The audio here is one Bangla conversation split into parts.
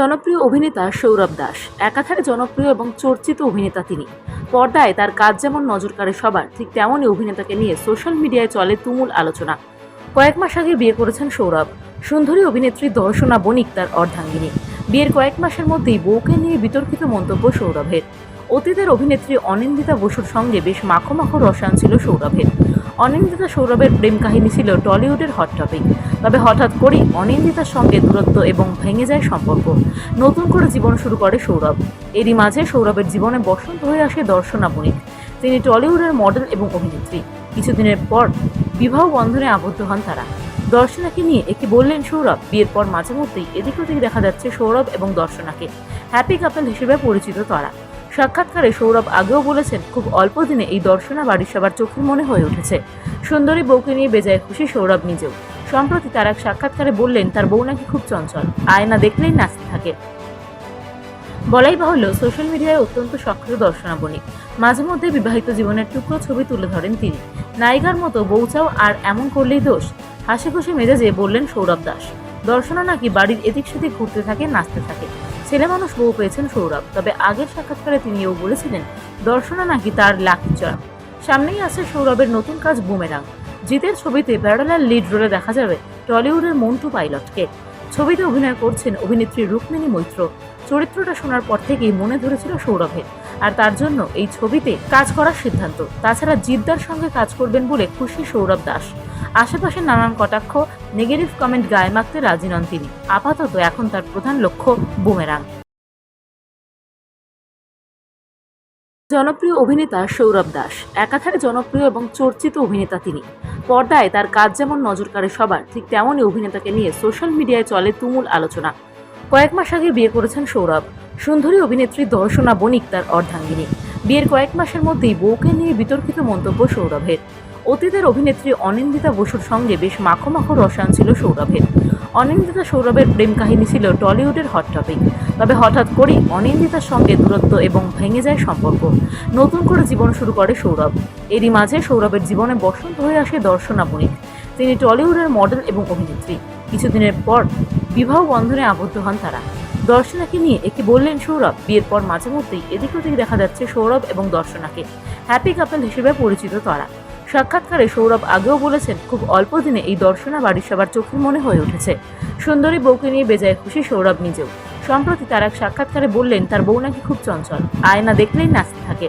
জনপ্রিয় অভিনেতা সৌরভ দাস, একাধারে জনপ্রিয় এবং চর্চিত অভিনেতা তিনি। পর্দায় তার কাজ যেমন নজর কাড়ে সবার, ঠিক তেমনই অভিনেতাকে নিয়ে সোশ্যাল মিডিয়ায় চলে তুমুল আলোচনা। কয়েক মাস আগে বিয়ে করেছেন সৌরভ। সুন্দরী অভিনেত্রী দর্শনা বণিক তার অর্ধাঙ্গিনী। বিয়ের কয়েক মাসের মধ্যেই বউকে নিয়ে বিতর্কিত মন্তব্য সৌরভের। অতীতের অভিনেত্রী অনিন্দিতা বসুর সঙ্গে বেশ মাখো মাখো রসায়ন ছিল সৌরভের। অনিন্দিতা সৌরভের প্রেম কাহিনী ছিল টলিউডের হট টপিক তবে হঠাৎ করেই অনিন্দিতার সঙ্গে দূরত্ব এবং ভেঙে যায় সম্পর্ক। নতুন করে জীবন শুরু করে সৌরভ। এরই মাঝে সৌরভের জীবনে বসন্ত হয়ে আসে দর্শনা বণিক। তিনি টলিউডের মডেল এবং অভিনেত্রী। কিছুদিনের পর বিবাহ বন্ধনে আবদ্ধ হন তারা। দর্শনাকে নিয়ে একে বললেন সৌরভ, বিয়ের পর মাঝে মধ্যেই এদিক ওদিক দেখা যাচ্ছে সৌরভ এবং দর্শনাকে। হ্যাপি কাপল হিসেবে পরিচিত তারা। সাক্ষাৎকারে সৌরভ আগেও বলেছেন, খুব অল্প দিনে এই দর্শনা বাড়ির সবার চোখের মনে হয়ে উঠেছে। সুন্দরী বউকে নিয়ে বেজায় খুশি সৌরভ নিজেও। সম্প্রতি তার এক সাক্ষাৎকারে বললেন, তার বউ নাকি খুব চঞ্চল আয়না দেখলেই নাচতে থাকে। বলাই বাহুল্য, সোশ্যাল মিডিয়ায় অত্যন্ত সক্রিয় দর্শনা বণিক মাঝে মধ্যে বিবাহিত জীবনের টুকরো ছবি তুলে ধরেন তিনি। নায়িকার মতো বউ চাও আর এমন করলেই দোষ। হাসি খুশি মেজাজে বললেন সৌরভ দাস। দর্শনা নাকি বাড়ির এদিক সেদিক ঘুরতে থাকে, নাচতে থাকে। ছেলে মানুষ বউ পেয়েছেন সৌরভ, তবে আগের সাক্ষাৎকারে তিনিও বলেছিলেন, দর্শনা নাকি তার লাকি চড়া সামনেই আছে সৌরভের নতুন কাজ বুমেরাং। জিতের ছবিতে প্যারালাল লিড রোলে দেখা যাবে টলিউডের মন্টু পাইলটকে। ছবিতে অভিনয় করছেন অভিনেত্রী রুক্মিণী মৈত্র। চরিত্রটা শোনার পর থেকেই মনে ধরেছিল সৌরভের। আর তার জন্য এই ছবিতে কাজ করার সিদ্ধান্ত। তাছাড়া জিদ্দার সঙ্গে কাজ করবেন বলে খুশি সৌরভ দাস। আশেপাশে নানান কটাক্ষ নেগেটিভ কমেন্ট গায়ে মাখতে রাজি নন তিনি। আপাতত এখন তার প্রধান লক্ষ্য বুমেরাং। জনপ্রিয় অভিনেতা সৌরভ দাস। একাধারে জনপ্রিয় এবং চর্চিত অভিনেতা তিনি। পর্দায় তার কাজ যেমন নজর কাড়ে সবার, ঠিক তেমনই অভিনেতাকে নিয়ে সোশ্যাল মিডিয়ায় চলে তুমুল আলোচনা। কয়েক মাস আগে বিয়ে করেছেন সৌরভ। সুন্দরী অভিনেত্রী দর্শনা বণিক তার অর্ধাঙ্গিনী। বিয়ের কয়েক মাসের মধ্যেই বউকে নিয়ে বিতর্কিত মন্তব্য সৌরভের। অতীতের অভিনেত্রী অনিন্দিতা বসুর সঙ্গে বেশ মাখো মাখো রসায়ন ছিল সৌরভের। অনিন্দিতা সৌরভের প্রেম কাহিনী ছিল টলিউডের হট টপিক তবে হঠাৎ করেই অনিন্দিতার সঙ্গে দূরত্ব এবং ভেঙে যায় সম্পর্ক। নতুন করে জীবন শুরু করে সৌরভ। এরই মাঝে সৌরভের জীবনে বসন্ত হয়ে আসে দর্শনা বণিক তিনি টলিউডের মডেল এবং অভিনেত্রী। কিছুদিনের পর বিবাহ বন্ধনে আবদ্ধ হন তারা। দর্শনাকে নিয়ে একে বললেন সৌরভ, বিয়ের পর মাঝে মধ্যেই এদিক ওদিক দেখা যাচ্ছে সৌরভ এবং দর্শনাকে। হ্যাপি কাপল হিসেবে পরিচিত তারা। সাক্ষাৎকারে সৌরভ আগেও বলেছেন, খুব অল্প দিনে এই দর্শনা বাড়ির সবার চোখের মনে হয়ে উঠেছে। সুন্দরী বউকে নিয়ে বেজায় খুশি সৌরভ নিজেও। সম্প্রতি তার এক সাক্ষাৎকারে বললেন, তার বউ নাকি খুব চঞ্চল আয়না দেখলেই নাচতে থাকে।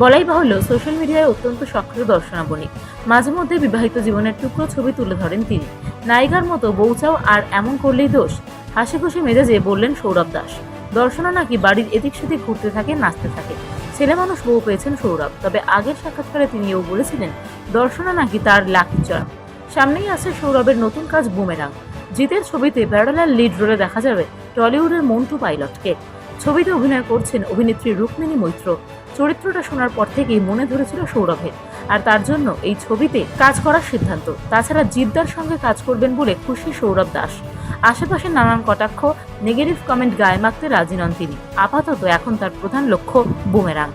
বলাই বাহুল্য, সোশ্যাল মিডিয়ায় অত্যন্ত সক্রিয় দর্শনা বণিক মাঝে মধ্যে বিবাহিত জীবনের টুকরো ছবি তুলে ধরেন তিনি। নায়িকার মতো বউ চাও আর এমন করলেই দোষ। হাসি খুশি মেজাজে বললেন সৌরভ দাস, দর্শনা নাকি বাড়ির এদিক সেদিক ঘুরতে থাকে, নাচতে থাকে। ছেলে মানুষ বউ পেয়েছেন সৌরভ। তবে আগের সাক্ষাৎকারে তিনিও বলেছিলেন, দর্শনা নাকি তার লাকি চড়া। সামনেই আছে সৌরভের নতুন কাজ বুমেরাং। জিতের ছবিতে প্যারালাল লিড রোলে দেখা যাবে টলিউডের মন্টু পাইলটকে। ছবিতে অভিনয় করছেন অভিনেত্রী রুক্মিণী মৈত্র। চরিত্রটা শোনার পর থেকেই মনে ধরেছিল সৌরভের। আর তার জন্য এই ছবিতে কাজ করার সিদ্ধান্ত। তাছাড়া জিদ্দার সঙ্গে কাজ করবেন বলে খুশি সৌরভ দাস। আশেপাশে নানান কটাক্ষ নেগেটিভ কমেন্ট গায়ে মাখতে রাজি নন তিনি। আপাতত এখন তার প্রধান লক্ষ্য বুমেরাং।